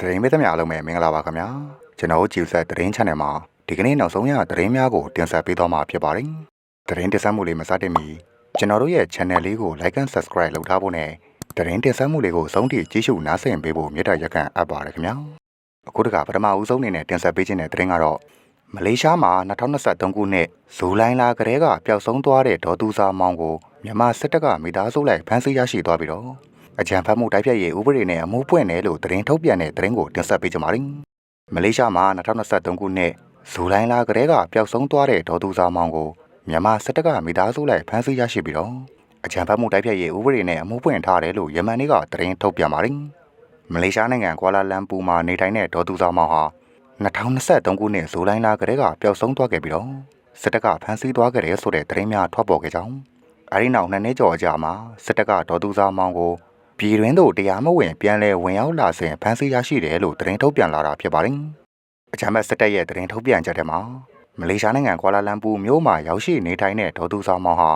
သတင်းပေးသမျှအားလုံးပဲမင်္ဂလာပါခင်ဗျာကျွန်တော်တို့ကြည့်ဆက်သတင်း channel မှာဒီကနေ့နောက်ဆုံးရသတင်းများကိုတင်ဆက်ပေးသွားမှာဖြစ်ပါတယ်သတင်းတင်ဆက်မှုလေးမစတင်မီကျွန်တော်တို့ရဲ့ channel လေးကို like and subscribe လုပ်ထားဖို့နဲ့သတင်းတင်ဆက်မှုလေးကိုဆုံးထိကြည့်ရှုနားဆင်ပေးဖို့မေတ္တာရက်ခံအပ်ပါတယ်ခင်ဗျာအခုတခါပထမဦးဆုံးအနေနဲ့တင်ဆက်ပေးခြင်းတဲ့သတင်းကတော့မလေးရှားမှာ2023ခုနှစ်ဇူလိုင်လကတည်းကပျောက်ဆုံးသွားတဲ့ဒေါ်သူစာမောင်ကိုမြန်မာစစ်တပ်ကမိသားစုလိုက်ဖမ်းဆီးရရှိသွားပြီးတော့ အကြံဖတ်မှုတိုက်ဖြတ်ရေးဥပဒေနဲ့အမှုပွင့်တယ်လို့သတင်းထုတ်ပြန်တဲ့သတင်းကိုတင်ဆက်ပေးကြပါမယ်။မလေးရှားမှာ2023ခုနှစ်ဇူလိုင်လကတည်းကပျောက်ဆုံးသွားတဲ့ဒေါ်သူစာမောင်ကိုမြန်မာစစ်တပ်ကမိသားစုလိုက်ဖမ်းဆီးရရှိပြီးတော့အကြံဖတ်မှုတိုက်ဖြတ်ရေးဥပဒေနဲ့အမှုပွင့်ထားတယ်လို့ယမန်နေ့ကသတင်းထုတ်ပြန်ပါတယ်။မလေးရှားနိုင်ငံကွာလာလမ်ပူမှာနေထိုင်တဲ့ဒေါ်သူစာမောင်ဟာ2023ခုနှစ်ဇူလိုင်လကတည်းကပျောက်ဆုံးသွားခဲ့ပြီးတော့စစ်တပ်ကဖမ်းဆီးသွားခဲ့တယ်ဆိုတဲ့သတင်းများထွက်ပေါ်ခဲ့ကြောင်းအဲဒီနောက်နှစ်နှစ်ကျော်ကြာမှာစစ်တပ်ကဒေါ်သူစာမောင်ကို ပြည်တွင်းသို့တရားမဝင်ပြန်လည်ဝင်ရောက်လာစဉ်ဖမ်းဆီးရရှိတယ်လို့သတင်းထုတ်ပြန်လာတာဖြစ်ပါတယ်။အကြမ်းဖက်စစ်တပ်ရဲ့သတင်းထုတ်ပြန်ချက်ထဲမှာမလေးရှားနိုင်ငံကွာလာလမ်ပူမြို့မှာရောက်ရှိနေထိုင်တဲ့ဒေါ်သူစာမောင်ဟာ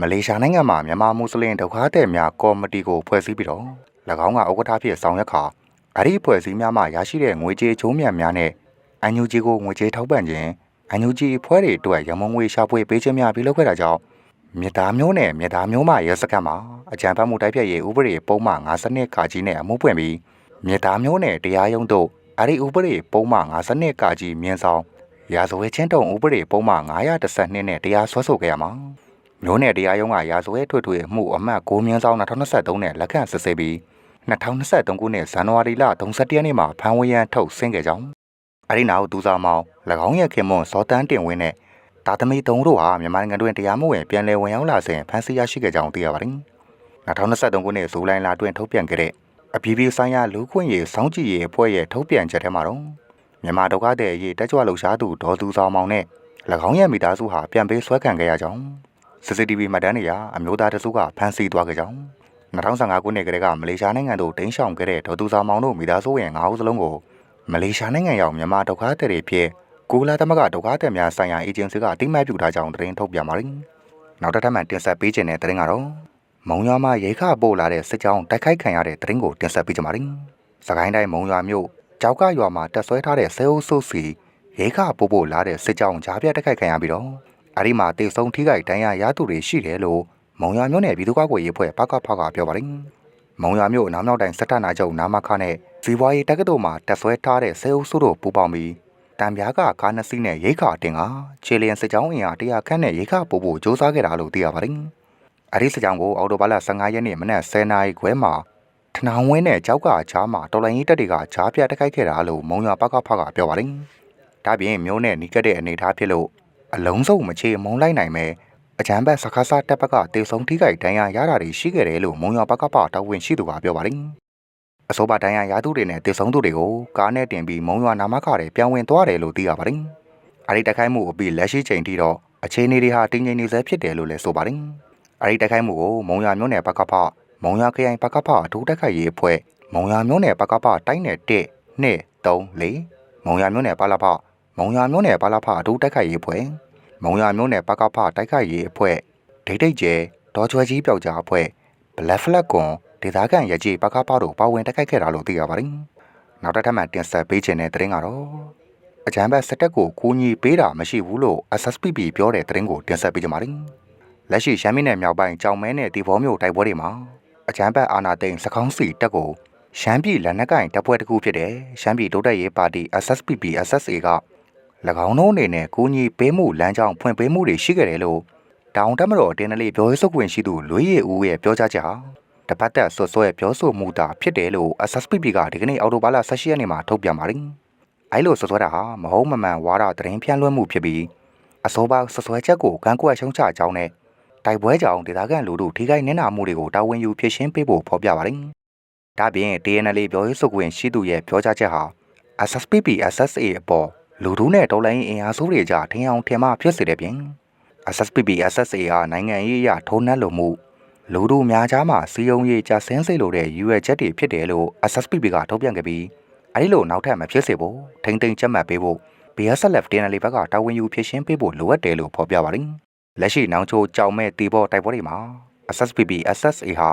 မလေးရှားနိုင်ငံမှာမြန်မာမွတ်စလင်ဒုက္ခသည်များကော်မတီကိုဖွဲ့စည်းပြီးတော့၎င်းကဥက္ကဋ္ဌဖြစ်ဆောင်ရွက်ခါအဲ့ဒီဖွဲ့စည်းများမှရရှိတဲ့ငွေကြေးချိုးမြတ်များနဲ့အန်ယူဂျီကိုငွေကြေးထောက်ပံ့ခြင်းအန်ယူဂျီဖွဲ့တွေအတွက်ရမုံငွေရှာဖွေပေးခြင်းများပြုလုပ်ခဲ့တာကြောင့် မြေသားမျိုးနဲ့မြေသားမျိုးမှရဲစခန်းမှာအကြံဖတ်မှုတိုက်ဖြတ်ရေးဥပဒေပုံမှန်52ခါကြီးနဲ့အမှုပွင့်ပြီးမြေသားမျိုးနဲ့တရားရုံးတို့အဲ့ဒီဥပဒေပုံမှန်52ခါကြီးမြင်းဆောင်ရာဇဝဲချင်းတုံဥပဒေပုံမှန်912နဲ့တရားစွဲဆိုခဲ့ရမှာမျိုးနဲ့တရားရုံးကရာဇဝဲထွေထွေမှုအမှတ်6မြင်းဆောင်2023နဲ့လက်ခံစစ်ဆေးပြီး2023ခုနှစ်ဇန်နဝါရီလ31ရက်နေ့မှာဖမ်းဝရမ်းထုတ်ဆင်းခဲ့ကြောင်းအဲဒီနောက်ဒူစာမောင်၎င်းရဲ့ခင်မွန်စောတန်းတင်ဝင်းနဲ့ တာသမီသုံးတို့ဟာမြန်မာနိုင်ငံတွင်တရားမဝင်ပြန်လည်ဝင်ရောက်လာစဉ်ဖမ်းဆီးရရှိခဲ့ကြောင်းသိရပါတယ်။2023ခုနှစ်ဇူလိုင်လတွင်ထုတ်ပြန်ခဲ့တဲ့အပြည်ပြည်ဆိုင်ရာလူ့ခွင့်ရေးစောင့်ကြည့်ရေးအဖွဲ့ရဲ့ထုတ်ပြန်ချက်ထဲမှာတော့မြန်မာဒုက္ခသည်အရေးတက်ကြွလှုပ်ရှားသူဒေါ်သူဆောင်မောင်နဲ့၎င်းရဲ့မိသားစုဟာပြန်ပေးဆွဲခံခဲ့ရကြောင်း CCTV မှတ်တမ်းတွေကအမျိုးသားတစုကဖမ်းဆီးသွားခဲ့ကြောင်း2015ခုနှစ်ကတည်းကမလေးရှားနိုင်ငံသို့တင်းရှောင်ခဲ့တဲ့ဒေါ်သူဆောင်မောင်တို့မိသားစုဝင်9ဦးစလုံးကိုမလေးရှားနိုင်ငံရောက်မြန်မာဒုက္ခသည်တွေဖြစ် ကိုလာသမဂဒုက္ခသည်များဆိုင်ရာအေဂျင်စီကအတိမတ်ပြုထားကြောင်းသတင်းထုတ်ပြန်ပါတယ်။နောက်တစ်ထပ်မှတင်ဆက်ပေးခြင်းတဲ့သတင်းကတော့မုံရွာမှာရိခပို့လာတဲ့စစ်ကြောင်းတိုက်ခိုက်ခံရတဲ့သတင်းကိုတင်ဆက်ပေးကြပါမယ်။စကိုင်းတိုင်းမုံရွာမြို့ကြောက်ကရွာမှာတက်ဆွဲထားတဲ့ဆဲအုပ်စုစီရိခပို့ပို့လာတဲ့စစ်ကြောင်းကြားပြတိုက်ခိုက်ခံရပြီးတော့အဲဒီမှာတေဆုံးထိခိုက်ဒဏ်ရာရသူတွေရှိတယ်လို့မုံရွာမြို့နယ်ပြည်သူ့ကာကွယ်ရေးအဖွဲ့ပကဖကပြောပါတယ်။မုံရွာမြို့အနောက်မြောက်တိုင်းစစ်တပ်နာချုပ်နာမခနဲ့ဇီဝါရီတက္ကသိုလ်မှာတက်ဆွဲထားတဲ့ဆဲအုပ်စုတို့ပူးပေါင်းပြီး တံပြားကကားနှစ်စီးနဲ့ရိခါတင်ကခြေလျင်စစ်ကြောင်းအင်အား100ခန့်နဲ့ရိခါပို့ဖို့စ조사ခဲ့တာလို့သိရပါတယ်။အဲဒီစစ်ကြောင်းကိုအော်တိုဘာလ15ရက်နေ့မနက်10:00နာရီခွဲမှာထနောင်ဝင်းနဲ့ကြောက်ကချားမှာတော်လိုင်းကြီးတက်တွေကချားပြတိုက်ခိုက်ခဲ့တာလို့မုံရွာပကဖကပြောပါတယ်။ဒါပြင်မျိုးနဲ့နီးကပ်တဲ့အနေအထားဖြစ်လို့အလုံးစုံမချေမုံလိုက်နိုင်မဲ့အကြမ်းဖက်စကားစားတပ်ဘက်ကတေဆုံထိခိုက်ဒဏ်ရာရတာတွေရှိခဲ့တယ်လို့မုံရွာပကဖတာဝန်ရှိသူကပြောပါတယ်။ အဆိုပါဒဏ်ရာရသူတွေနဲ့တေဆုံသူတွေကိုကားနဲ့တင်ပြီးမုံရွာနာမခတွေပြောင်းဝင်သွားတယ်လို့သိရပါတယ်။အဲဒီတိုက်ခိုက်မှုအပြီးလက်ရှိချိန်ထိတော့အခြေအနေတွေဟာတင်းငိမ့်နေဆဲဖြစ်တယ်လို့လည်းဆိုပါတယ်။အဲဒီတိုက်ခိုက်မှုကိုမုံရွာမြို့နယ်ပကဖမုံရွာခရိုင်ပကဖအထူးတိုက်ခိုက်ရေးအဖွဲ့မုံရွာမြို့နယ်ပကဖတိုင်းနယ်1 2 3 4မုံရွာမြို့နယ်ပလဖမုံရွာမြို့နယ်ပလဖအထူးတိုက်ခိုက်ရေးအဖွဲ့မုံရွာမြို့နယ်ပကဖတိုက်ခိုက်ရေးအဖွဲ့ဒိတ်ဒိတ်ကျဲဒေါ်ချွဲကြီးပျောက်ကြားအဖွဲ့ဘလက်ဖလက်ကွန် ဒေသခံရကြီးပကဖတို့ပါဝင်တိုက်ခိုက်ခဲ့တာလို့သိရပါတယ်။နောက်တစ်ထပ်မှတင်ဆက်ပေးခြင်းတဲ့သတင်းကတော့အကြမ်းဖက်စစ်တပ်ကိုကူညီပေးတာမရှိဘူးလို့ SSPP ပြောတဲ့သတင်းကိုတင်ဆက်ပေးကြပါမယ်။လက်ရှိရှမ်းပြည်နယ်မြောက်ပိုင်းကြောင်မဲနဲ့တီဘောမြို့တိုက်ပွဲတွေမှာအကြမ်းဖက်အာဏာသိမ်းစကောင်းစီတပ်ကိုရှမ်းပြည်လက်နက်ကင်တပ်ဖွဲ့တစ်ခုဖြစ်တဲ့ရှမ်းပြည်ဒုတက်ရေးပါတီ SSPP SSA က၎င်းတို့အနေနဲ့ကူညီပေးမှုလမ်းကြောင်းဖွင့်ပေးမှုတွေရှိခဲ့တယ်လို့တောင်တက်မတော်တင်းနလေးပြောရေးဆိုခွင့်ရှိသူလွေးရည်ဦးရဲ့ပြောကြားချက်ဟာ တပတ်သက်ဆွဆွဲပြောဆိုမှုတာဖြစ်တယ်လို့ SSPP ကဒီကနေ့အော်တိုဘာလ16ရက်နေ့မှာထုတ်ပြန်ပါတယ်။အဲလိုဆွဆွဲတာဟာမဟုတ်မမှန်ဝါဒသတင်းဖြန့်လွှင့်မှုဖြစ်ပြီးအစိုးပါဆွဆွဲချက်ကိုကန့်ကွက်ရှုံချကြောင်းနဲ့တိုက်ပွဲကြောင့်ဒေသခံလူထုထိခိုက်နစ်နာမှုတွေကိုတာဝန်ယူဖြေရှင်းပေးဖို့ဖော်ပြပါတယ်။ဒါပြင် DNL ပြောရေးဆိုခွင့်ရှိသူရဲ့ပြောကြားချက်ဟာ SSPP SSA အပေါ်လူထုနဲ့တော်လိုင်းအင်အားစုတွေကြားထင်အောင်ထင်မှဖြစ်စေတဲ့ပြင် SSPP SSA ဟာနိုင်ငံရေးအရထုံးနှက်လိုမှု လူထုများကြားမှာစီယုံရေးကြဆင်းစေလိုတဲ့ရွယ်ချက်တွေဖြစ်တယ်လို့ SSPP ကထုတ်ပြန်ခဲ့ပြီးအဲဒီလိုနောက်ထပ်မဖြစ်စေဖို့ထိမ့်သိမ့်ချက်မှတ်ပေးဖို့ BSLF DNL ဘက်ကတာဝန်ယူဖြည့်ရှင်းပေးဖို့လိုအပ်တယ်လို့ဖော်ပြပါတယ်။လက်ရှိနောင်ချိုကြောင်မဲ့တီဘောတိုက်ပွဲတွေမှာ SSPP SSA ဟာ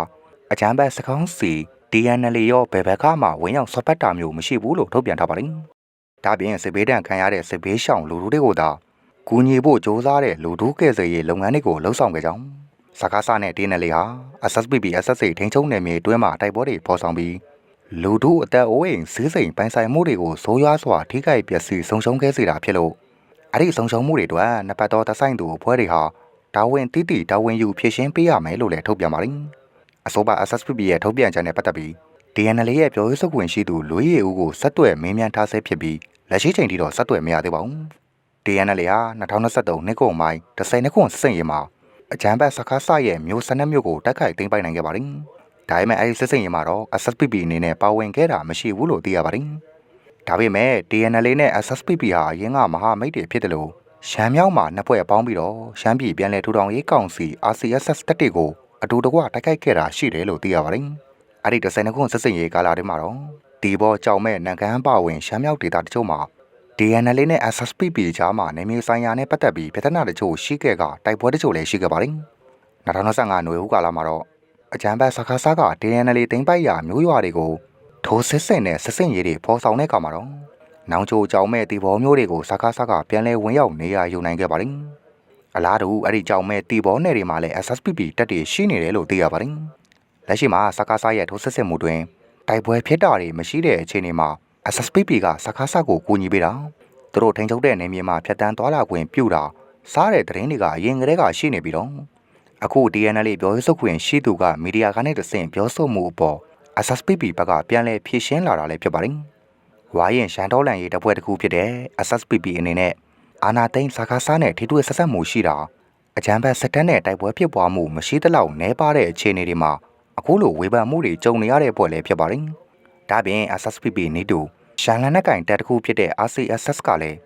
အကြမ်းဖက်စကောင်းစီ TNL ရောဘယ်ဘက်ကမှဝင်ရောက်ဆွတ်ပတ်တာမျိုးမရှိဘူးလို့ထုတ်ပြန်ထားပါတယ်။ဒါပြင်စစ်ဘေးဒဏ်ခံရတဲ့စစ်ဘေးရှောင်လူလူတွေကိုသာကူညီဖို့စ조사တဲ့လူထုကယ်ဆယ်ရေးလုပ်ငန်းတွေကိုလှုပ်ဆောင်ခဲ့ကြောင်း စကားစနဲ့ TNL ဟာ SSPP SSA ထိန်းချုပ်နယ်မြေတွင်းမှာတိုက်ပွဲတွေပေါ်ဆောင်ပြီးလူထုအသက်အိုးအိမ်စည်းစိမ်ပိုင်ဆိုင်မှုတွေကိုဆိုးရွားစွာထိခိုက်ပျက်စီးဆုံးရှုံးခဲ့စေတာဖြစ်လို့အဲ့ဒီဆုံးရှုံးမှုတွေအတွက်နှစ်ပတ်တော်တဆိုင်သူအဖွဲ့တွေဟာတာဝန်တိတိတာဝန်ယူဖြည့်ရှင်းပေးရမယ်လို့လည်းထုတ်ပြန်ပါတယ်။အဆိုပါ SSPP ရဲ့ထုတ်ပြန်ချက်နဲ့ပတ်သက်ပြီး DNL ရဲ့ပြောရေးဆိုခွင့်ရှိသူလူရေးဦးကိုဆက်သွယ်မေးမြန်းထားဆဲဖြစ်ပြီးလက်ရှိချိန်ထိတော့ဆက်သွယ်မရသေးပါဘူး။ DNL ဟာ2023နှစ်ကုန်ပိုင်း10နှစ်ကုန်စင်ရေးမှာ အကြမ်းဖက်စကားဆရဲ့မျိုးစနစ်မျိုးကိုတက်ခိုက်သိမ်းပိုက်နိုင်ခဲ့ပါတယ်။ဒါပေမဲ့အဲဒီစစ်စင်ရေးမှာတော့ SSPP အနေနဲ့ပါဝင်ခဲ့တာမရှိဘူးလို့သိရပါတယ်။ဒါပေမဲ့ DNL နဲ့ SSPP ဟာအရင်ကမဟာမိတ်တွေဖြစ်တယ်လို့ရှမ်းမြောက်မှာနှစ်ဖွဲ့ပေါင်းပြီးတော့ရှမ်းပြည်ပြည်လဲထူထောင်ရေးကောင်စီ RCSS တက်တွေကိုအတူတကွတိုက်ခိုက်ခဲ့တာရှိတယ်လို့သိရပါတယ်။အဲ့ဒီ12ခုစစ်စင်ရေးကာလတွေမှာတော့ဒီဘောကြောင်မဲ့နန်ကန်ပါဝင်ရှမ်းမြောက်ဒေသတချို့မှာ DNL နဲ့ SSPP ကြားမှာနေမျိုးဆိုင်ရာနဲ့ပတ်သက်ပြီးပြဿနာတချို့ရှိခဲ့ကတိုက်ပွဲတချို့လည်းရှိခဲ့ပါတယ်။2025နွေဦးကာလမှာတော့အကြမ်းဖက်စကားစားက DNL တိမ့်ပိုက်ရာမျိုးရွာတွေကိုထိုးစစ်စင်နဲ့စစ်စင်ရေးတွေဖော်ဆောင်တဲ့အခါမှာတော့နောင်ချိုကြောင်မဲ့တီဘောမျိုးတွေကိုစကားစကားပြန်လဲဝင်ရောက်နေရယူနိုင်ခဲ့ပါတယ်။အလားတူအဲ့ဒီကြောင်မဲ့တီဘောနယ်တွေမှာလည်း SSPP တက်တွေရှိနေတယ်လို့သိရပါတယ်။လက်ရှိမှာစကားစရဲ့ထိုးစစ်စင်မှုတွင်တိုက်ပွဲဖြစ်တာတွေမရှိတဲ့အခြေအနေမှာ SSPP ကစကားစကိုကူညီပေးတာသူတို့ထိန်းချုပ်တဲ့နေမြေမှာဖျက်တမ်းသွားလာခွင့်ပြုတာစားတဲ့သတင်းတွေကအရင်ကတည်းကရှိနေပြီးတော့အခု DNL ပြောရေးဆိုခွင့်ရှိသူကမီဒီယာကနေတဆင့်ပြောဆိုမှုအပေါ် SSPP ဘက်ကပြန်လည်ဖြေရှင်းလာတာလည်းဖြစ်ပါတယ်။ဝါရင်ရှန်တော်လန်ရေးတပွဲတစ်ခုဖြစ်တဲ့ SSPP အနေနဲ့အာနာသိန်းစကားစားနဲ့ထိတွေ့ဆက်ဆက်မှုရှိတာအကြံဖက်စက်တန်းနဲ့တိုက်ပွဲဖြစ်ပွားမှုမရှိသလောက်နှဲပါတဲ့အခြေအနေတွေမှာအခုလိုဝေဖန်မှုတွေကြုံနေရတဲ့ပွဲလည်းဖြစ်ပါတယ်။ ဒါပြင် SSPP နေတူရှန်လန်နဲ့ကင်တက်တစ်ခုဖြစ်တဲ့ RCSS ကလည်း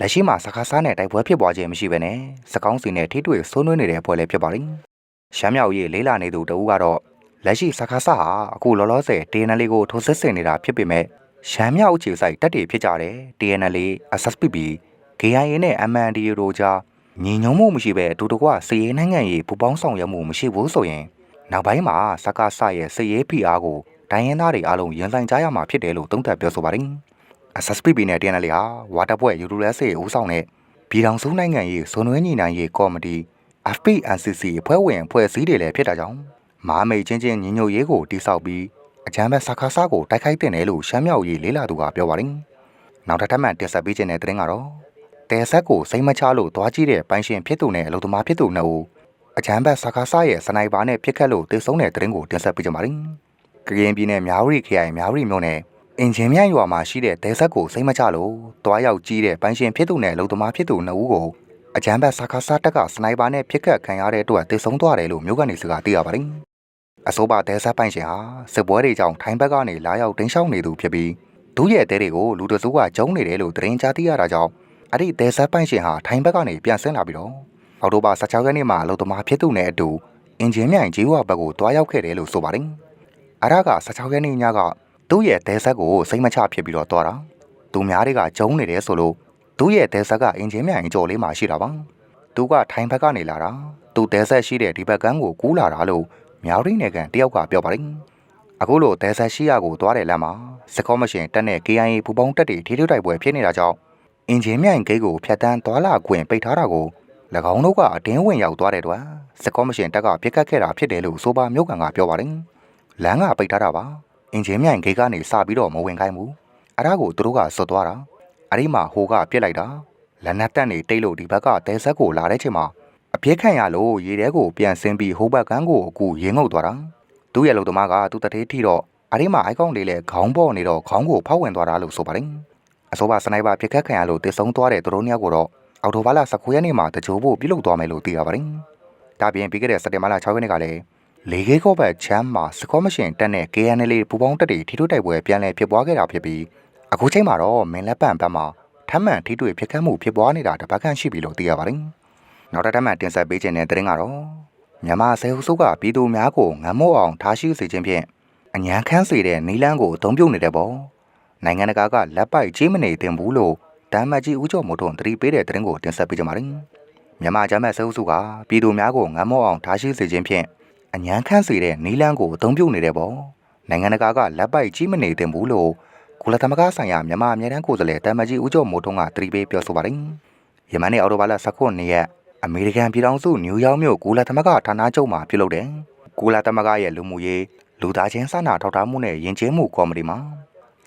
လက်ရှိမှာစကားစားနဲ့တိုက်ပွဲဖြစ်ပွားခြင်းမရှိဘဲနဲ့စကောင်းစီနဲ့ထိတွေ့ဆွေးနွေးနေတဲ့ပွဲလည်းဖြစ်ပါတယ်။ရှမ်းမြောက်ရေးလေးလာနေသူတဦးကတော့လက်ရှိစကားစားဟာအခုလောလောဆယ် TNL ကိုထိုးစစ်ဆင်နေတာဖြစ်ပေမဲ့ရှမ်းမြောက်အခြေစိုက်တက်တွေဖြစ်ကြတယ် TNL SSPP KIA နဲ့ MNDA တို့ကြားညီညွတ်မှုမရှိဘဲအတူတကွစီရေးနိုင်ငံရေးပူပေါင်းဆောင်ရွက်မှုမရှိဘူးဆိုရင်နောက်ပိုင်းမှာစကားဆရဲ့စီရေး PR ကို တိုင်းရင်းသားတွေအားလုံးရင်ဆိုင်ကြရမှာဖြစ်တယ်လို့သုံးသပ်ပြောဆိုပါတယ်။ SSPP နဲ့ TNL ဟာဝါတာပွဲ ULSA ဦးဆောင်တဲ့ပြည်ထောင်စုနိုင်ငံရေးဇွန်နွေးညီနိုင်ရေးကော်မတီ FPNCC အဖွဲ့ဝင်အဖွဲ့အစည်းတွေလည်းဖြစ်တာကြောင့်မာမိတ်ချင်းချင်းညီညွတ်ရေးကိုတိစောက်ပြီးအကြမ်းဖက်စကားစားကိုတိုက်ခိုက်တင်တယ်လို့ရှမ်းမြောက်ရေးလေးလာသူကပြောပါတယ်။နောက်ထပ်ထပ်မံတင်ဆက်ပေးခြင်းတဲ့တဲ့ကတော့တဲဆက်ကိုစိတ်မချလို့သွားကြည့်တဲ့ပိုင်ရှင်ဖြစ်သူနဲ့အလုပ်သမားဖြစ်သူနှစ်ဦးအချမ်းဘတ်စကားစားရဲ့စနိုက်ပါနဲ့ပြစ်ခတ်လို့တေဆုံးတဲ့တရင်ကိုတင်ဆက်ပေးကြပါမယ်။ ကရင်ပြည်နယ်မြောက်ရီခရိုင်မြောက်ရီမြို့နယ်အင်ဂျင်မြိုင်ရွာမှာရှိတဲ့တဲဆက်ကိုစိတ်မချလို့တွားရောက်ကြည့်တဲ့ပိုင်ရှင်ဖြစ်သူနဲ့အလုပ်သမားဖြစ်သူနှစ်ဦးကိုအချမ်းဘတ်စကားစားတက်ကစနိုက်ပါနဲ့ပြစ်ခတ်ခံရတဲ့အတွက်တေဆုံးသွားတယ်လို့မြို့ကနေစကားသိရပါတယ်။အဆိုပါတဲဆက်ပိုင်ရှင်ဟာစစ်ပွဲတွေကြောင့်ထိုင်းဘက်ကနေလာရောက်တင်းရှောင်နေသူဖြစ်ပြီးသူ့ရဲ့တဲတွေကိုလူတစုကကျုံနေတယ်လို့သတင်းကြားသိရတာကြောင့်အဲ့ဒီတဲဆက်ပိုင်ရှင်ဟာထိုင်းဘက်ကနေပြန်ဆင်းလာပြီးတော့အော်တိုဘာ16ရက်နေ့မှာအလုပ်သမားဖြစ်သူနဲ့အတူအင်ဂျင်မြိုင်ဂျီဝဘက်ကိုတွားရောက်ခဲ့တယ်လို့ဆိုပါတယ်။ အရက16ရက်နေ့ညကသူ့ရဲ့တဲဆက်ကိုစိတ်မချဖြစ်ပြီးတော့တွားတာ။သူများတွေကကျုံနေတယ်ဆိုလို့သူ့ရဲ့တဲဆက်ကအင်ဂျင်မြိုင်ကြော်လေးမှာရှိတာပါ။သူကထိုင်းဘက်ကနေလာတာ။သူတဲဆက်ရှိတဲ့ဒီဘက်ကန်းကိုကူးလာတာလို့မြောက်ရင်းနယ်ကန်တယောက်ကပြောပါတယ်။အခုလိုတဲဆက်ရှိရကိုတွားတယ်လမ်းမှာစကောမရှင်တက်တဲ့ KIA ပူပေါင်းတက်တွေထိထိတိုက်ပွဲဖြစ်နေတာကြောင့်အင်ဂျင်မြိုင်ဂိတ်ကိုဖျက်တမ်းသွာလာခွင့်ပိတ်ထားတာကို၎င်းတို့ကအတင်းဝင်ရောက်သွားတဲ့အတွက်စကောမရှင်တက်ကပြစ်ခတ်ခဲ့တာဖြစ်တယ်လို့ဆိုပါမြို့ကန်ကပြောပါတယ်။ လမ်းကပိတ်ထားတာပါ။အင်ဂျင်မြိုင်ဂိတ်ကနေစပြီးတော့မဝင်ခိုင်းဘူး။အဲဒါကိုသူတို့ကစွတ်သွားတာ။အဲဒီမှာဟိုကပြစ်လိုက်တာ။လက်နက်တက်နေတိတ်လို့ဒီဘက်ကတဲဆက်ကိုလာတဲ့ချိန်မှာအပြစ်ခံရလို့ရေထဲကိုပြန်ဆင်းပြီးဟိုဘက်ကန်းကိုအကူရင်ငုပ်သွားတာ။သူ့ရဲ့လုံသမားကသူ့တထေးထိတော့အဲဒီမှာအိုက်ကောင်လေးလည်းခေါင်းပေါ်နေတော့ခေါင်းကိုဖောက်ဝင်သွားတာလို့ဆိုပါတယ်။အဆိုပါစနိုက်ပါပြစ်ခတ်ခံရလို့တည်ဆုံသွားတဲ့သူတို့နှစ်ယောက်ကိုတော့အော်တိုဘာလ19ရက်နေ့မှာတကြိုးဖို့ပြုလုပ်သွားမယ်လို့သိရပါတယ်။ဒါပြင်ပြီးခဲ့တဲ့စက်တင်ဘာလ6ရက်နေ့ကလည်း လေခေကောဘတ်ချမ်းမှာစကောမရှင်တက်တဲ့ KNL ပူပေါင်းတက်တွေထိထွတိုက်ပွဲပြန်လည်ဖြစ်ပွားခဲ့တာဖြစ်ပြီးအခုချိန်မှာတော့မင်းလက်ပံဘက်မှာထမ်းမှန်ထိတွေ့ဖြစ်ခတ်မှုဖြစ်ပွားနေတာတပတ်ခန့်ရှိပြီလို့သိရပါတယ်။နောက်ထပ်မှတင်ဆက်ပေးခြင်းတဲ့သတင်းကတော့မြန်မာဆဲဟုတ်စုကပြည်သူများကိုငမို့အောင်ထားရှိစေခြင်းဖြင့်အញ្ញံခန်းစေတဲ့နီလန်းကိုအသုံးပြုနေတဲ့ပေါ့။နိုင်ငံတကာကလက်ပိုက်ကြီးမနေသင့်ဘူးလို့တမ်းမကြီးဦးကျော်မိုးထွန်းတတိပေးတဲ့သတင်းကိုတင်ဆက်ပေးကြပါမယ်။မြန်မာကျမ်းမဲ့ဆဲအုပ်စုကပြည်သူများကိုငမ်းမောအောင်ထားရှိစေခြင်းဖြင့် အញ្ញံခန့်စေတဲ့နီလန်းကိုအသုံးပြုနေတဲ့ပေါ့နိုင်ငံတကာကလက်ပိုက်ကြီးမနေသင့်ဘူးလို့ကုလသမဂ္ဂဆိုင်ရာမြန်မာအမြဲတမ်းကိုယ်စားလှယ်တမကြီးဦးကျော်မိုးထွန်းကသတိပေးပြောဆိုပါတယ်။ယမန်နေ့အော်တိုဘာလ19ရက်အမေရိကန်ပြည်ထောင်စုနယူးယောက်မြို့ကုလသမဂ္ဂဌာနချုပ်မှာပြုလုပ်တဲ့ကုလသမဂ္ဂရဲ့လူမှုရေးလူသားချင်းစာနာထောက်ထားမှုနဲ့ယဉ်ကျေးမှုကော်မတီမှာ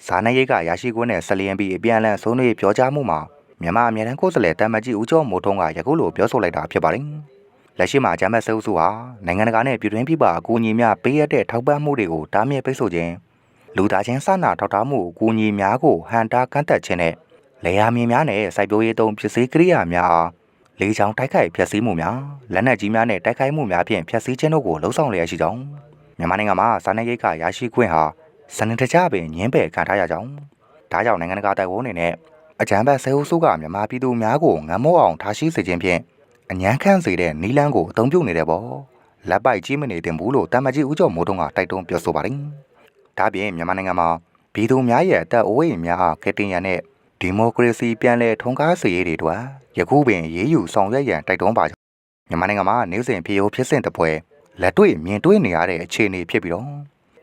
ဇာနရိတ်ကရရှိခွင့်နဲ့ဆလျင်ပြီးအပြန်အလှန်ဆွေးနွေးပြောကြားမှုမှာမြန်မာအမြဲတမ်းကိုယ်စားလှယ်တမကြီးဦးကျော်မိုးထွန်းကယခုလိုပြောဆိုလိုက်တာဖြစ်ပါတယ်။ လက်ရှိမှာဂျမ်ဘတ်ဆဲအုပ်စုဟာနိုင်ငံတကာနဲ့ပြည်တွင်းပြည်ပအကူအညီများပေးရတဲ့ထောက်ပံ့မှုတွေကိုတားမြစ်ပိတ်ဆို့ခြင်းလူသားချင်းစာနာထောက်ထားမှုအကူအညီများကိုဟန်တာကန့်သက်ခြင်းနဲ့လေယာမြင်များနဲ့စိုက်ပျိုးရေးသုံးပစ္စည်းကိရိယာများအားလေကြောင်းတိုက်ခိုက်ဖျက်ဆီးမှုများလက်နက်ကြီးများနဲ့တိုက်ခိုက်မှုများဖြင့်ဖျက်ဆီးခြင်းတို့ကိုလှုံ့ဆော်လျက်ရှိကြောင်းမြန်မာနိုင်ငံမှာစာနယ်ရိတ်ကရရှိခွင့်ဟာစနစ်တကျပင်ညှင်းပယ်ခံထားရကြောင်းဒါကြောင့်နိုင်ငံတကာတိုက်ဝန်းအနေနဲ့အကြမ်းဖက်ဆဲအုပ်စုကမြန်မာပြည်သူများကိုငမိုးအောင်ထားရှိစေခြင်းဖြင့် အញ្ញမ်းခန့်စေတဲ့နီလန်းကိုအသုံးပြုနေတဲ့ပေါ့လက်ပိုက်ကြီးမနေတင်ဘူးလို့တမ္မကြီးဦးကျော်မိုးတုံးကတိုက်တွန်းပြောဆိုပါတယ်ဒါပြင်မြန်မာနိုင်ငံမှာပြည်သူများရဲ့အသက်အိုးအိမ်များဟာကက်တင်ရန်နဲ့ဒီမိုကရေစီပြန်လည်ထွန်းကားစေရေးတွေအတွက်ယခုပင်ရေးယူဆောင်ရွက်ရန်တိုက်တွန်းပါမြန်မာနိုင်ငံမှာနေစဉ်ဖြစ်ရိုးဖြစ်စဉ်တပွဲလက်တွေ့မြင်တွေ့နေရတဲ့အခြေအနေဖြစ်ပြီးတော့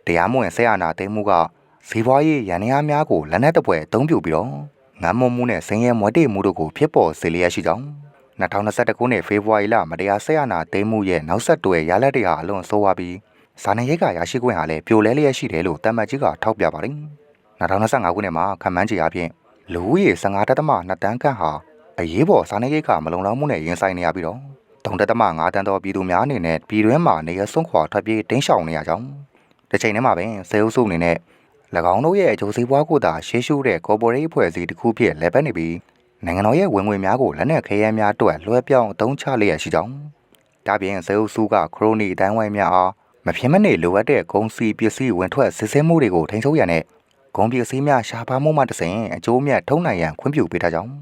တရားမဝင်ဆရာနာသိမ်းမှုကဇီဝရေးရန်ရာများကိုလက်နက်တပွဲအသုံးပြုပြီးတော့ငမ်းမုံမှုနဲ့ဆင်းရဲမွဲတေမှုတို့ကိုဖြစ်ပေါ်စေလျက်ရှိကြောင်း 2021ခုနှစ်ဖေဖော်ဝါရီလမတရားဆရာနာသိမ်းမှုရဲ့နောက်ဆက်တွဲရလဒ်တွေဟာအလွန်ဆိုးဝါးပြီးဇာနရိတ်ကရရှိခွင့်ဟာလည်းပြိုလဲလျက်ရှိတယ်လို့တမ္မတ်ကြီးကထောက်ပြပါတယ်2025ခုနှစ်မှာခံမှန်းချေအပြင်လူဦးရေ15တသမ2တန်းခန့်ဟာအရေးပေါ်ဇာနရိတ်ကမလုံလောက်မှုနဲ့ရင်ဆိုင်နေရပြီးတော့3တသမ5တန်းသောပြည်သူများအနေနဲ့ပြည်တွင်းမှာနေရဆုံးခွာထွက်ပြေးတင်းရှောင်နေရကြောင်းတစ်ချိန်တည်းမှာပင်စေအုပ်စုအနေနဲ့၎င်းတို့ရဲ့အကျိုးစီးပွားကိုသာရှေးရှုတဲ့ corporate ဖွဲ့စည်းတစ်ခုဖြစ်လဲပတ်နေပြီး နိုင်ငံတော်ရဲ့ဝင်ငွေများကိုလက်နက်ခဲယမ်းများအတွက်လွှဲပြောင်းအသုံးချလျက်ရှိကြောင်းဒါပြင်စေအုပ်စုကခရိုနီအတိုင်းဝိုင်းများအားမဖြစ်မနေလိုအပ်တဲ့ကုန်စည်ပစ္စည်းဝင်ထွက်စစ်ဆေးမှုတွေကိုထိန်းချုပ်ရန်နဲ့ကုန်ပစ္စည်းများရှားပါမှုမှတဆင်အကျိုးမြတ်ထုံးနိုင်ရန်ခွင့်ပြုပေးထားကြောင်း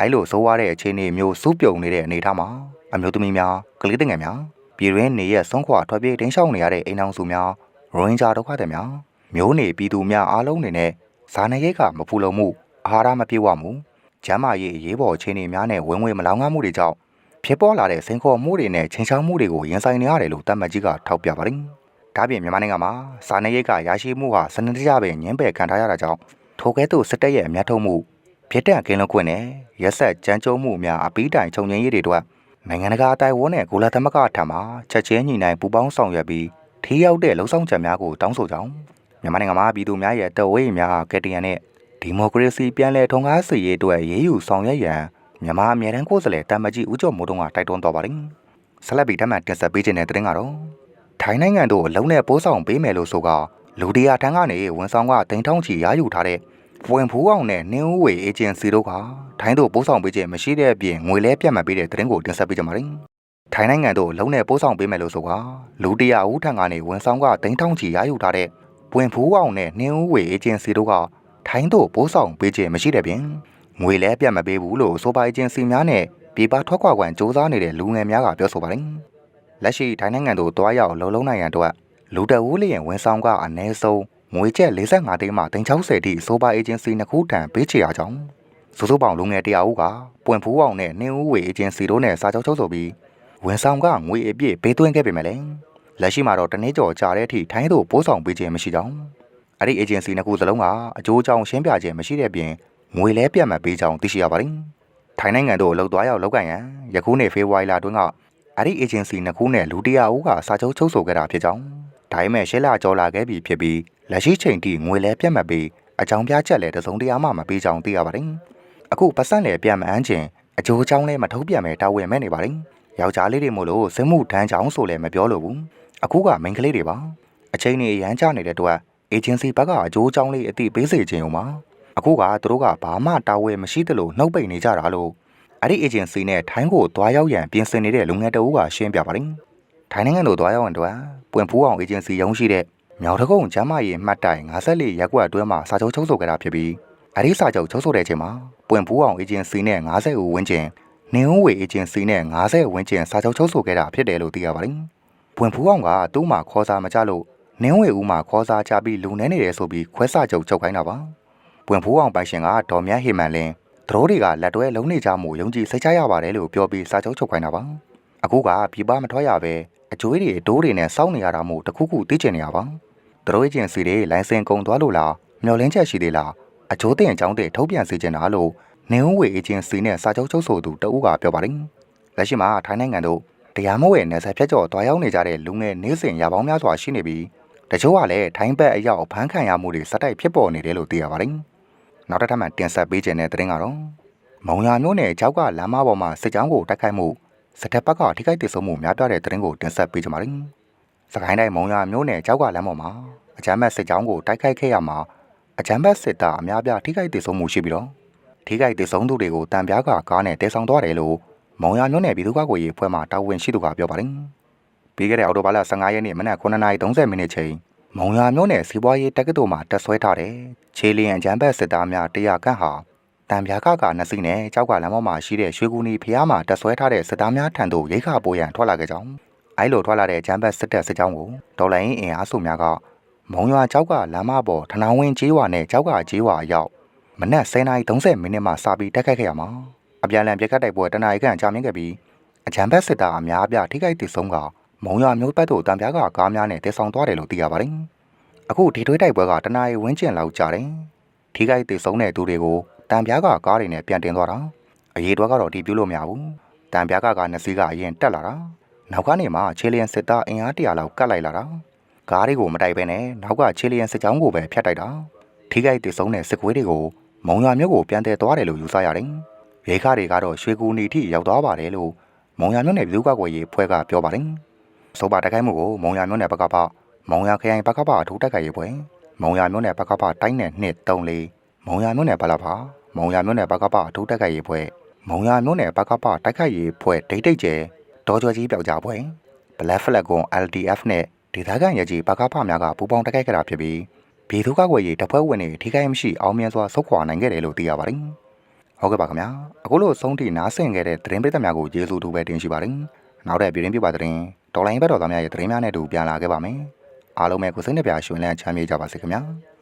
အဲလိုဆိုရတဲ့အခြေအနေမျိုးစုပြုံနေတဲ့အနေအထားမှာအမျိုးသမီးများကလေးငယ်များပြည်တွင်းနေရဆုံးခွာထွက်ပြေးတင်းရှောင်နေရတဲ့အိမ်အောင်စုများရိုဟင်ဂျာဒုက္ခသည်များမျိုးနေပြည်သူများအားလုံးအနေနဲ့ဇာနေရိတ်ကမပူလုံမှုအာဟာရမပြေဝမှု ကျန်းမာရေးအရေးပေါ်အခြေအနေများနဲ့ဝင်ငွေမလောင်ငန်းမှုတွေကြောင့်ဖြစ်ပေါ်လာတဲ့စိန်ခေါ်မှုတွေနဲ့ချင်းချောင်းမှုတွေကိုရင်ဆိုင်နေရတယ်လို့တမတ်ကြီးကထောက်ပြပါတယ်။ဒါပြင်မြန်မာနိုင်ငံမှာစာနေရိတ်ကရရှိမှုဟာစနစ်တကျပဲညှင်းပယ်ခံထားရတာကြောင့်ထိုကဲ့သို့စစ်တပ်ရဲ့အမျက်ထုတ်မှုဖြစ်တဲ့ကင်းလွတ်ခွင့်နဲ့ရက်ဆက်ကြမ်းကြုတ်မှုများအပီးတိုင်ခြုံငင်းရေးတွေအတွက်နိုင်ငံတကာအတိုင်းဝန်းနဲ့ကိုလာသမဂ္ဂထံမှချက်ချင်းညီနိုင်ပူးပေါင်းဆောင်ရွက်ပြီးထိရောက်တဲ့လှုံ့ဆော်ချက်များကိုတောင်းဆိုကြောင်းမြန်မာနိုင်ငံမှာပြည်သူများရဲ့တဝေးများကတရန်နဲ့ ဒီမိုကရေစီပြန်လည်ထွန်းကားစေရေးအတွက်ရေးယူဆောင်ရွက်ရန်မြန်မာအမြဲတမ်းကိုယ်စားလှယ်တမ္မကြီးဦးကျော်မိုးတုံးကတိုက်တွန်းတော်ပါတယ်။ဆက်လက်ပြီးထပ်မံတင်ဆက်ပေးခြင်းတဲ့တင်ကတော့ထိုင်းနိုင်ငံတို့အလုံးနဲ့ပိုးဆောင်ပေးမယ်လို့ဆိုကလူတရာထံကနေဝန်ဆောင်ကတိန်ထောင်းချီရယူထားတဲ့ပွင့်ဖူးအောင်နဲ့နင်းဦးဝေအေဂျင်စီတို့ကထိုင်းတို့ပိုးဆောင်ပေးခြင်းမရှိတဲ့အပြင်ငွေလဲပြတ်မှတ်ပေးတဲ့တင်ကိုတင်ဆက်ပေးကြပါမယ်။ထိုင်းနိုင်ငံတို့လုံးနဲ့ပိုးဆောင်ပေးမယ်လို့ဆိုကလူတရာဦးထံကနေဝန်ဆောင်ကတိန်ထောင်းချီရယူထားတဲ့ပွင့်ဖူးအောင်နဲ့နင်းဦးဝေအေဂျင်စီတို့က ထိုင်းတို့ပိုးဆောင်ပေးခြင်းမရှိတဲ့ပြင်ငွေလဲပြတ်မပေးဘူးလို့ဆိုပါအေဂျင်စီများနဲ့ပြည်ပထွက်ခွာခွင့်စ조사နေတဲ့လူငယ်များကပြောဆိုပါတယ်။လက်ရှိထိုင်းနိုင်ငံတို့တွားရောက်လုံလုံးနိုင်ငံတို့လူတအူးလျင်ဝန်ဆောင်ကအနည်းဆုံးငွေကျပ်45သိန်းမှ360တိဆိုပါအေဂျင်စီနှစ်ခုတန်ပေးချေရကြောင်းစုစုပေါင်းလူငယ်တရာဦးကပွင့်ဖူးအောင်နဲ့နှင်းဦးဝေအေဂျင်စီတို့နဲ့စာချုပ်ချုပ်ဆိုပြီးဝန်ဆောင်ကငွေအပြည့်ပေးသွင်းခဲ့ပေမဲ့လည်းလက်ရှိမှာတော့တနေ့ကျော်ကြာတဲ့အထိထိုင်းတို့ပိုးဆောင်ပေးခြင်းမရှိကြောင်း အဲ့ဒီ agency နှစ်ခုစလုံးကအကျိုးအကြောင်းရှင်းပြခြင်းမရှိတဲ့ပြင်ငွေလဲပြတ်မှတ်ပေးကြောင်းသိရှိရပါတယ်။ထိုင်းနိုင်ငံတို့လှုပ်သွားရောက်လောက်ကန်ရန်ယခုနှစ်ဖေဖော်ဝါရီလတွင်ကအဲ့ဒီ agency နှစ်ခုနဲ့လူတရာဦးကစာချုပ်ချုပ်ဆိုခဲ့တာဖြစ်ကြောင်းဒါပေမဲ့ရှစ်လကျော်လာခဲ့ပြီဖြစ်ပြီးလက်ရှိချိန်ထိငွေလဲပြတ်မှတ်ပြီးအကြောင်းပြချက်လည်းတစုံတရာမှမပေးကြောင်းသိရပါတယ်။အခုပတ်စံလည်းပြန်မအမ်းခြင်းအကျိုးအကြောင်းလည်းမထုတ်ပြန်ပဲတာဝန်မဲ့နေပါတယ်။ယောက်ျားလေးတွေမို့လို့စမှုထမ်းချောင်းဆိုလည်းမပြောလို့ဘူး။အခုကမိန်းကလေးတွေပါ။အချိန်ကြီးရမ်းကြနေတဲ့အတွက် agency ဘက်ကအကျိုးအကြောင်းလေးအသိပေးစေခြင်းုံမှာအခုကသူတို့ကဘာမှတာဝန်မရှိသလိုနှုတ်ပိတ်နေကြတာလို့အဲ့ဒီ agency နဲ့ထိုင်းကိုသွားရောက်ရန်ပြင်ဆင်နေတဲ့လုပ်ငန်းတအူးကရှင်းပြပါတယ်။ထိုင်းနိုင်ငံတို့သွားရောက်ရန်အတွက်ပွင့်ဖူးအောင် agency ရုံးရှိတဲ့မြောက်တကုန်းကျမ်းမာရေးမှတ်တိုင်54ရက်ကွက်အတွင်းမှာစာချုပ်ချုပ်ဆိုခဲ့တာဖြစ်ပြီးအဲ့ဒီစာချုပ်ချုပ်ဆိုတဲ့အချိန်မှာပွင့်ဖူးအောင် agency နဲ့50ဦးဝန်းကျင်နင်းဦးဝေ agency နဲ့50ဝန်းကျင်စာချုပ်ချုပ်ဆိုခဲ့တာဖြစ်တယ်လို့သိရပါတယ်။ပွင့်ဖူးအောင်ကသူ့မှာခေါ်စာမကြလို့ နင်းဝေဦးမှာခေါ်စာချပြီးလူနေနေတယ်ဆိုပြီးခွဲစာချုပ်ချုပ်ခိုင်းတာပါ။ပွင့်ဖူးအောင်ပိုင်ရှင်ကဒေါ်မြတ်ဟေမန်လင်းသူတို့တွေကလက်တွဲလုံးနေကြမှုယုံကြည်စိတ်ချရပါတယ်လို့ပြောပြီးစာချုပ်ချုပ်ခိုင်းတာပါ။အခုကပြပမထွက်ရပဲအကျွေးတွေဒိုးတွေနဲ့စောင့်နေရတာမို့တခုခုသိချင်နေရပါ။ပသူတို့ရဲ့ကျင်စီတွေလိုင်စင်ကုန်သွားလို့လားမျောလင်းချက်ရှိသေးလားအချိုးတင်အကြောင်းတွေထုတ်ပြန်စေချင်တာလို့နေဦးဝေအေဂျင်စီနဲ့စာချုပ်ချုပ်ဆိုသူတဦးကပြောပါတယ်လက်ရှိမှာထိုင်းနိုင်ငံတို့တရားမဝင်နယ်စပ်ဖြတ်ကျော်တွားရောက်နေကြတဲ့လူငယ်နေစဉ်ရပေါင်းများစွာရှိနေပြီး တချို့ကလည်းထိုင်းဘက်အရောက်ဖမ်းခံရမှုတွေစတိုက်ဖြစ်ပေါ်နေတယ်လို့သိရပါတယ်နောက်တစ်ထပ်မှတင်ဆက်ပေးခြင်းတဲ့သတင်းကတော့မုံရမျိုးနယ်ကြောက်ကလမ်းမပေါ်မှာစစ်ကြောင်းကိုတိုက်ခိုက်မှုစစ်တပ်ဘက်ကထိခိုက်ဒေဆုံးမှုများပြားတဲ့သတင်းကိုတင်ဆက်ပေးကြပါမယ်စကိုင်းတိုင်းမုံရမျိုးနယ်ကြောက်ကလမ်းပေါ်မှာအကြမ်းဖက်စစ်ကြောင်းကိုတိုက်ခိုက်ခဲ့ရမှာအကြမ်းဖက်စစ်သားအများပြားထိခိုက်ဒေဆုံးမှုရှိပြီးတော့ထိခိုက်ဒေဆုံးသူတွေကိုတံပြားကကားနဲ့တဲဆောင်သွားတယ်လို့မုံရမျိုးနယ်ပြည်သူ့ကာကွယ်ရေးအဖွဲ့မှတာဝန်ရှိသူကပြောပါတယ် ပြီးခဲ့တဲ့အောက်တိုဘာလ15ရက်နေ့မနက်9:30မိနစ်ချိန်မုံရမျိုးနယ်စီးပွားရေးတက္ကသိုလ်မှာတက်ဆွဲထားတဲ့ခြေလျင်အကြမ်းဖက်စစ်သားများတရားခန့်ဟာတံပြားကကနှစ်စီးနဲ့ကြောက်ကလမ်းပေါ်မှာရှိတဲ့ရွှေကူနီဖျားမှာတက်ဆွဲထားတဲ့စစ်သားများထံသို့ရိခါပိုးရန်ထွက်လာခဲ့ကြောင်းအဲလိုထွက်လာတဲ့ဂျမ်ဘတ်စစ်တပ်စစ်ကြောင်းကိုဒေါ်လာရင်းအင်အားစုများကမုံရွာကြောက်ကလမ်းမပေါ်ထနောင်းဝင်းကျေးရွာနဲ့ကြောက်ကကျေးရွာအရောက်မနက်10:30မိနစ်မှစပြီးတက်ခတ်ခဲ့ရမှာအပြန်အလှန်ပြက်ခတ်တိုက်ပွဲတနအီခန့်ကြာမြင့်ခဲ့ပြီးအဂျမ်ဘတ်စစ်သားအများအပြားထိခိုက်ဒေဆုံးက မုံရွာမျိုးပတ်သို့တံပြားကကားများနဲ့တည်ဆောင်သွားတယ်လို့သိရပါတယ်အခုဒီထွေးတိုက်ပွဲကတနအီဝင်းကျင်လောက်ကြာတယ်ထိခိုက်ဒေဆုံးတဲ့သူတွေကိုတံပြားကကားတွေနဲ့ပြန်တင်သွားတာအရေးတွက်ကတော့ဒီပြုလို့မရဘူးတံပြားကကနှစ်စီးကအရင်တက်လာတာနောက်ကနေမှခြေလျင်စစ်သားအင်အားတရာလောက်ကတ်လိုက်လာတာကားတွေကိုမတိုက်ဘဲနဲ့နောက်ကခြေလျင်စစ်ကြောင်းကိုပဲဖျက်တိုက်တာထိခိုက်ဒေဆုံးတဲ့စစ်ကွေးတွေကိုမုံရွာမြို့ကိုပြန်တယ်သွားတယ်လို့ယူဆရတယ်ရဲခါတွေကတော့ရွှေကူနီထိရောက်သွားပါတယ်လို့မုံရွာမြို့နယ်ပြည်သူ့ကာကွယ်ရေးဖွဲ့ကပြောပါတယ် ဆိုပါတိုက်ခိုက်မှုကိုမုံရွာမြို့နယ်ဘက်ကဖမုံရွာခရိုင်ဘက်ကဖအထူးတိုက်ခိုက်ရေးဖွဲ့မုံရွာမြို့နယ်ဘက်ကဖတိုင်းနယ်2 3 4မုံရွာမြို့နယ်ဘလာဖမုံရွာမြို့နယ်ဘက်ကဖအထူးတိုက်ခိုက်ရေးဖွဲ့မုံရွာမြို့နယ်ဘက်ကဖတိုက်ခိုက်ရေးဖွဲ့ဒိတ်တိတ်ကျဲဒေါ်ကျော်ကြီးပြောက်ကြဖွဲ့ Black Flag ကွန် LDF နဲ့ဒေသခံရကြီးဘကဖများကပူးပေါင်းတိုက်ခိုက်ခဲ့တာဖြစ်ပြီးပြည်သူ့ကာကွယ်ရေးတပ်ဖွဲ့ဝင်တွေထိခိုက်မရှိအောင်မြင်စွာဆုတ်ခွာနိုင်ခဲ့တယ်လို့သိရပါတယ်။ဟုတ်ကဲ့ပါခင်ဗျာ။အခုလိုဆုံးထိနားဆင်ခဲ့တဲ့သတင်းပေးသက်များကိုကျေးဇူးတူပဲတင်ရှိပါတယ်။နောက်တဲ့ပြည်တွင်းပြပသတင်း ဒေါ်လာရင်းဘက်တော်သားများရဲ့သတင်းများနဲ့တူပြန်လာခဲ့ပါမယ်။အားလုံးပဲကိုစိတ်နှပြရှင်လန်းချမ်းမြေ့ကြပါစေခင်ဗျာ။